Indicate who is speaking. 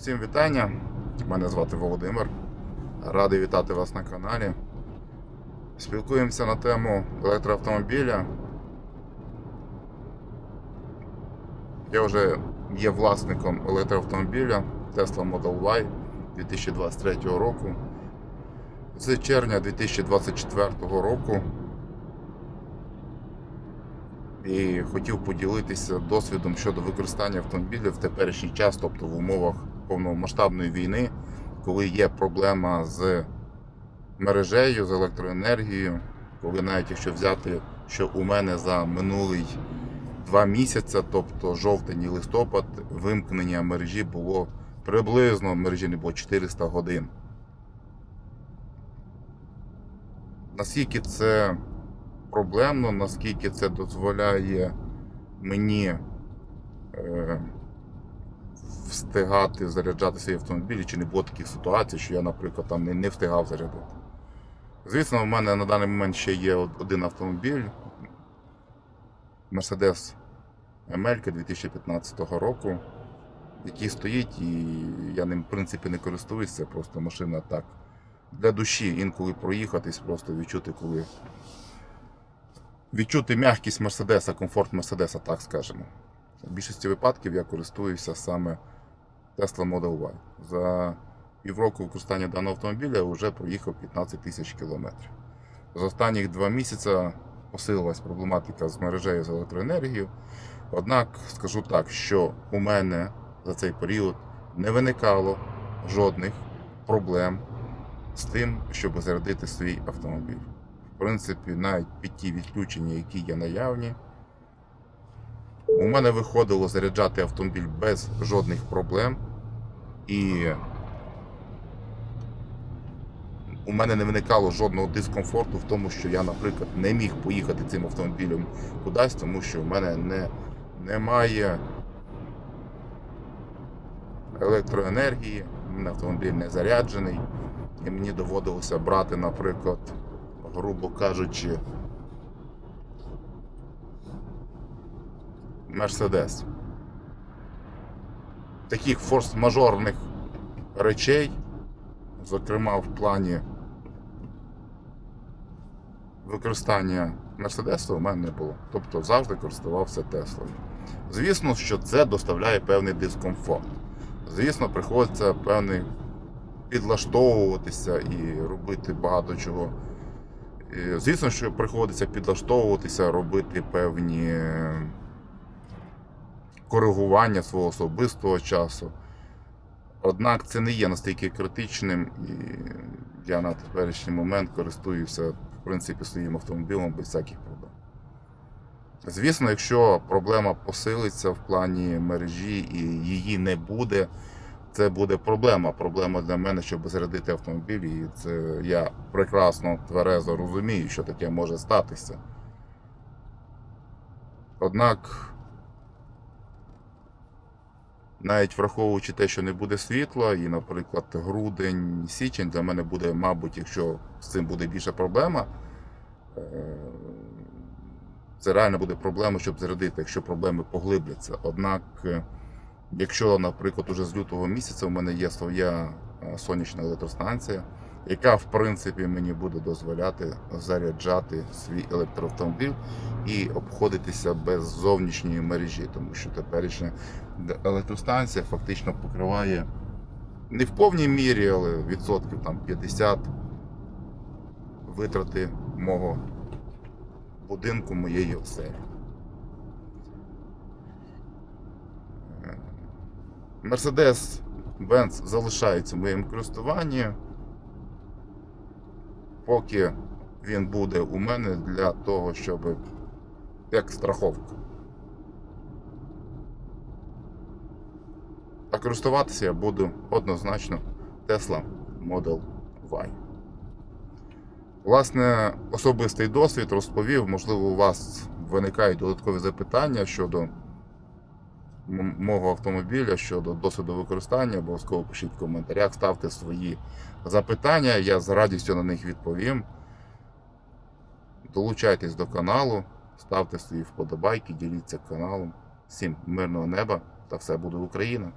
Speaker 1: Усім вітання. Мене звати Володимир. Радий вітати вас на каналі. Спілкуємося на тему електроавтомобіля. Я вже є власником електроавтомобіля Tesla Model Y 2023 року. З червня 2024 року. І хотів поділитися досвідом щодо використання автомобіля в теперішній час, тобто в умовах повномасштабної війни, коли є проблема з мережею, з електроенергією, коли навіть якщо взяти, що у мене за минулий два місяці, тобто жовтень і листопад, вимкнення мережі було приблизно в мережі не було 400 годин. Наскільки це проблемно, наскільки це дозволяє мені е, встигати заряджати свій автомобіль, чи не було таких ситуацій, що я, наприклад, там не, не встигав зарядити. Звісно, в мене на даний момент ще є один автомобіль Mercedes ML 2015 року, який стоїть, і я ним в принципі не користуюся, це просто машина так. Для душі інколи проїхатись, просто відчути, коли відчути м'якість Мерседеса, комфорт Мерседеса, так скажемо. В більшості випадків я користуюся саме Tesla Model Y. За півроку використання даного автомобіля вже проїхав 15 тисяч кілометрів. За останніх два місяці посилилась проблематика з мережею з електроенергією. Однак скажу так, що у мене за цей період не виникало жодних проблем з тим, щоб зарядити свій автомобіль. В принципі, навіть під ті відключення, які є наявні, у мене виходило заряджати автомобіль без жодних проблем. І у мене не виникало жодного дискомфорту в тому, що я, наприклад, не міг поїхати цим автомобілем кудись, тому що в мене не, немає електроенергії, у мене автомобіль не заряджений, і мені доводилося брати, наприклад, грубо кажучи, Мерседес. Таких форс-мажорних речей, зокрема в плані використання Мерседесу у мене не було. Тобто завжди користувався Теслою. Звісно, що це доставляє певний дискомфорт. Звісно, приходиться певний підлаштовуватися і робити багато чого. Звісно, що приходиться підлаштовуватися, робити певні коригування свого особистого часу. Однак це не є настільки критичним, і я на теперішній момент користуюся в принципі своїм автомобілем без всяких проблем. Звісно, якщо проблема посилиться в плані мережі і її не буде, це буде проблема. Проблема для мене, щоб зарядити автомобіль, і це я прекрасно тверезо розумію, що таке може статися. Однак, навіть враховуючи те, що не буде світла, і, наприклад, грудень, січень для мене буде, мабуть, якщо з цим буде більша проблема, е, це реально буде проблема, щоб зарядити, якщо проблеми поглибляться. Однак, е, якщо, наприклад, уже з лютого місяця у мене є своя е, сонячна електростанція, яка в принципі мені буде дозволяти заряджати свій електроавтомобіль і обходитися без зовнішньої мережі, тому що теперішня електростанція фактично покриває не в повній мірі, але відсотків там 50 витрати мого будинку моєї оселі. Мерседес Benz залишається в моєму користуванні, поки він буде у мене для того, щоб як страховка. А користуватися я буду однозначно Tesla Model Y. Власне, особистий досвід розповів, можливо, у вас виникають додаткові запитання щодо мого автомобіля, щодо досвіду використання, обов'язково пишіть в коментарях, ставте свої запитання, я з радістю на них відповім. Долучайтесь до каналу, ставте свої вподобайки, діліться каналом. Всім мирного неба та все буде Україна!